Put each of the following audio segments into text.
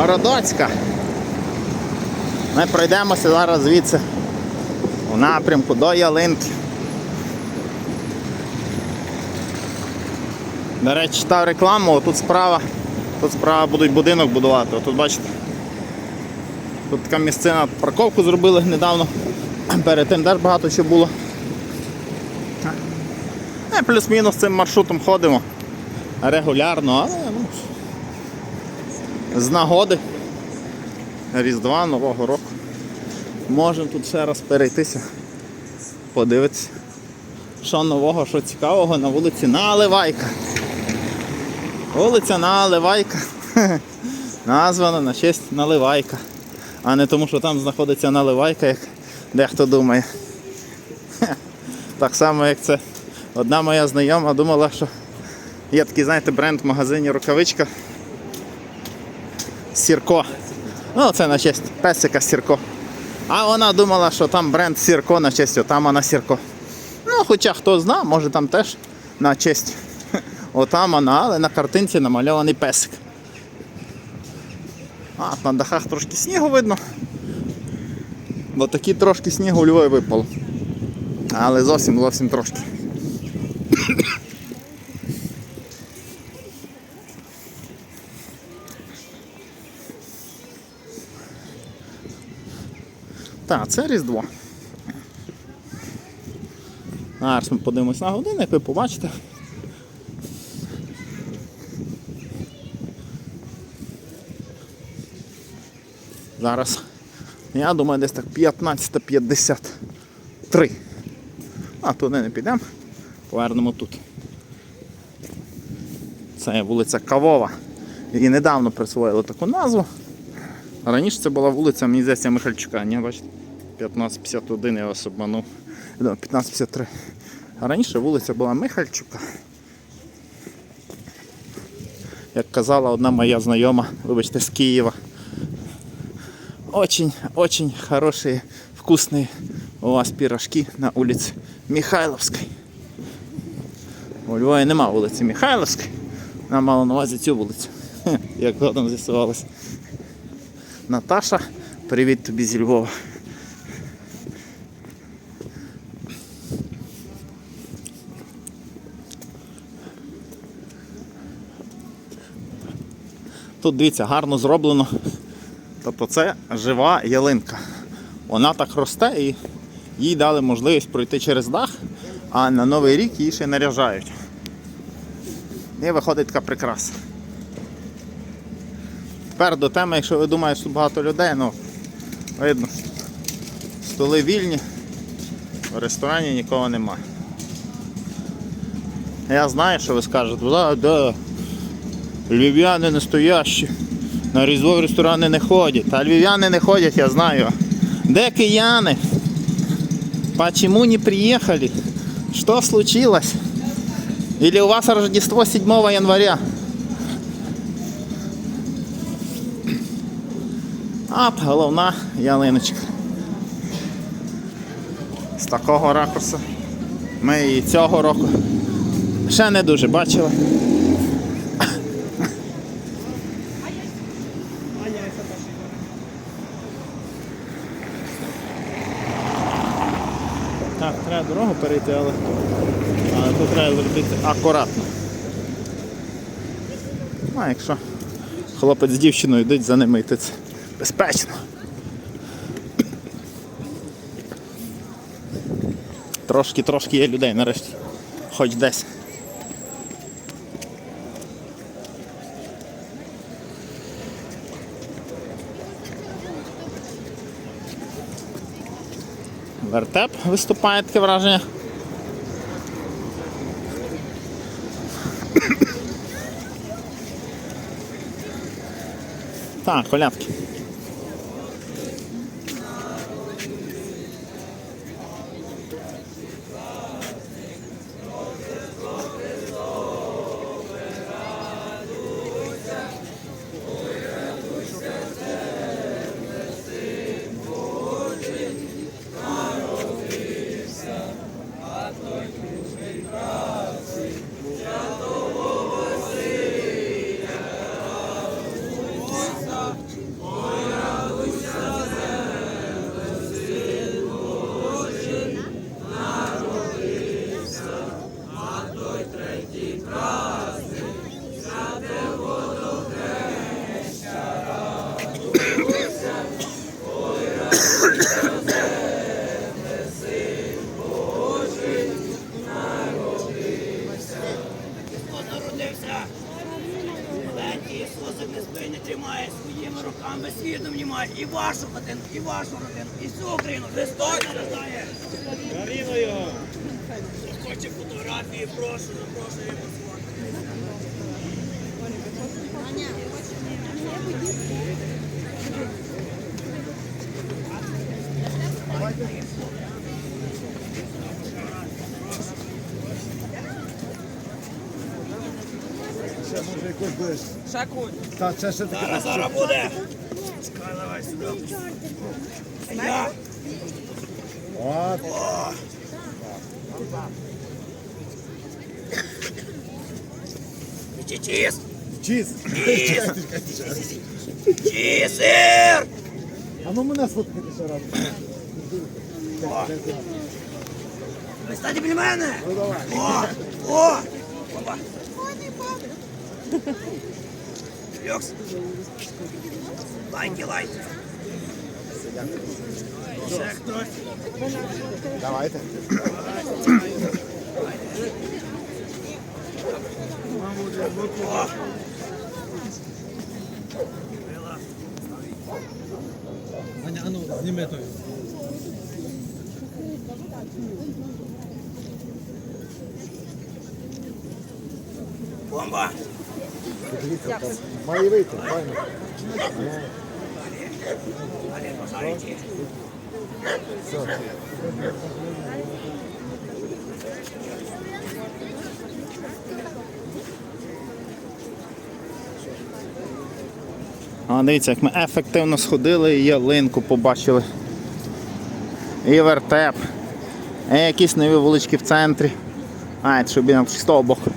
Городоцька. Ми пройдемося зараз звідси у напрямку до ялинки. До речі, читав рекламу, тут справа, тут справа будуть будинок будувати. Отут бачите. Тут така місцина парковку зробили недавно. Перед тим теж багато що було. Е, Плюс-мінус цим маршрутом ходимо регулярно, але ну, з нагоди Різдва, Нового року. Можемо тут ще раз перейтися, подивитися, що нового, що цікавого на вулиці Наливайка. Вулиця Наливайка. Названа на честь Наливайка. А не тому, що там знаходиться наливайка, як дехто думає. Так само, як це одна моя знайома думала, що є такий, знаєте, бренд в магазині рукавичка Сірко. Ну, це на честь песика Сірко. А вона думала, що там бренд Сірко на честь отамана Сірко. Ну, хоча хто зна, може там теж на честь отамана, але на картинці намальований песик. А, на дахах трошки снігу видно. Бо такі трошки снігу у Львові випало. Але зовсім зовсім трошки. Так, це Різдво. Зараз ми подивимось на годинник, ви побачите. Зараз, я думаю, десь так 15.53. А туди не підемо. Повернемо тут. Це вулиця Кавова. Її недавно присвоїли таку назву. Раніше це була вулиця, мені Михальчука, ні, бачите? 1551 я вас обманув. 1553. А раніше вулиця була Михальчука. Як казала одна моя знайома, вибачте, з Києва. Очень, очень хорошие, вкусные у вас пирожки на улице Михайловской. У Львові нема вулиці Михайловської. Нам мало на увазі цю вулицю. Як згодом з'ясувалося. Наташа, привіт тобі зі Львова. Тут дивіться, гарно зроблено. Тобто це жива ялинка. Вона так росте і їй дали можливість пройти через дах, а на Новий рік її ще наряжають. І виходить така прикраса. Тепер до теми, якщо ви думаєте, що багато людей, ну видно, столи вільні, в ресторані нікого немає. Я знаю, що ви скажете, да, да, львів'яни настоящі. На Різдво в ресторани не ходять. Та львів'яни не ходять, я знаю. Де кияни? Почему не приехали? Что случилось? Или у вас Рождество 7 января? От, головна ялиночка. З такого ракурсу. Ми її цього року ще не дуже бачили. Так, дорогу перейти, але, тут треба зробити акуратно. Ну, А якщо хлопець з дівчиною йдуть за ними йти, це безпечно. Трошки-трошки є людей нарешті. Хоч десь. Вертеп виступає таке враження. Так, колядки. Тримає своїми руками світом внімає і вашу родину, і вашу родину, і всю Україну Христос страждає. Хто хоче фотографії, прошу, запрошую вас. Може якось ближче. Та це ще таке. Зараз, зараз буде. Чекай, давай сюди. Я. От. Чіс. Чіз. Чісер. А ну мене сфоткати ще раз. Ви стати біля мене. Ну давай. О, о. Опа. Люкс. Лайки, лайки. Ще хтось. Давайте. О. Аня, ану, зніми той. Бомба. Дивіться, там має вийти, файно. А дивіться, як ми ефективно сходили і ялинку побачили. І вертеп. І якісь нові вулички в центрі. А, це щоб нам з того боку.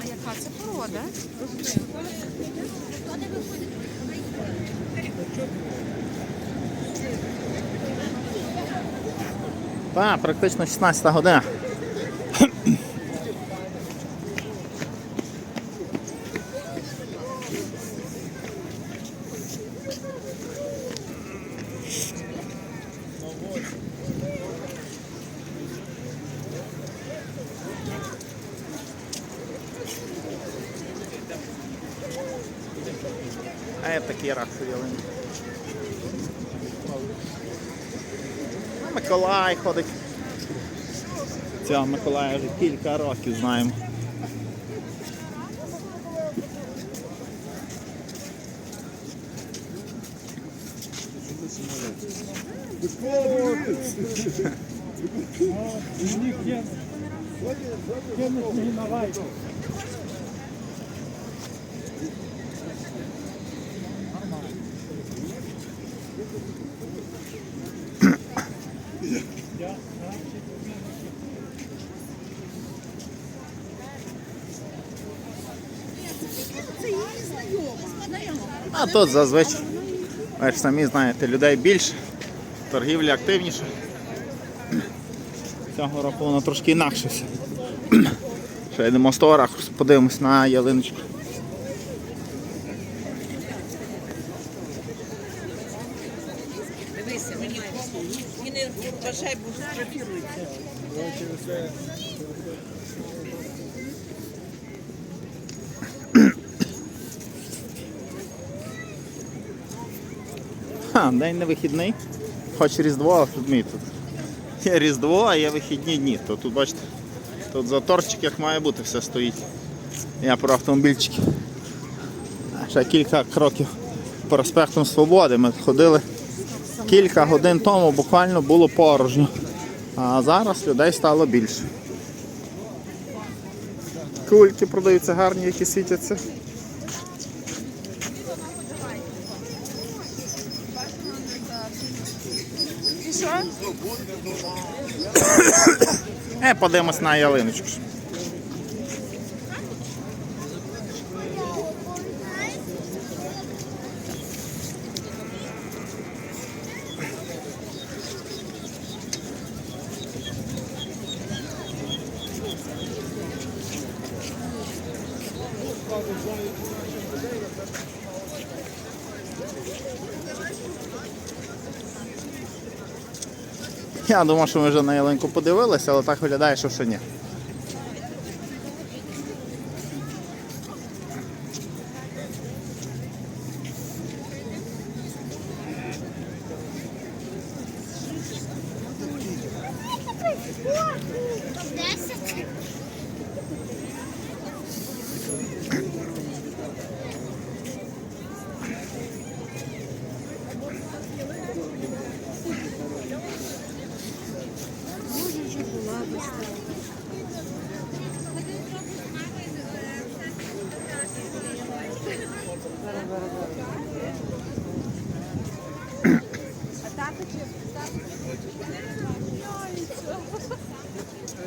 А яка це порода? Так, практично 16 година. Такий раз ялинки. Миколай ходить. Цього Миколая вже кілька років знаємо. А тут зазвичай, ви ж самі знаєте, людей більше, торгівля активніша. Цього року воно трошки інакше все. Ще йдемо з того подивимось на ялиночку. Дивися, мені не вважай, бо штрафірується. Ха, день не вихідний, хоч Різдво, розумієте, тут є Різдво, а є вихідні дні. То тут бачите, тут заторчик як має бути все стоїть. Я про автомобільчики. Ще кілька кроків проспектом Свободи. Ми ходили кілька годин тому, буквально було порожньо. А зараз людей стало більше. Кульки продаються гарні, які світяться. Е, подивимось на ялиночку. Я думав, що ми вже на ялинку подивилися, але так виглядає, що ще ні.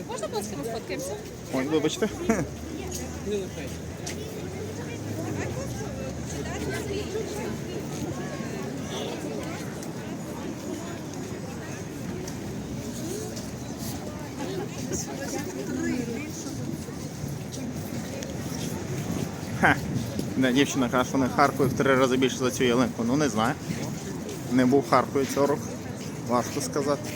Можна, будь ласка, ми сфоткаємося? Вибачте. Ха. Дівчина каже, що в Харкові в три рази більше за цю ялинку. Ну не знаю. Не був в Харкові цього року. Важко сказати.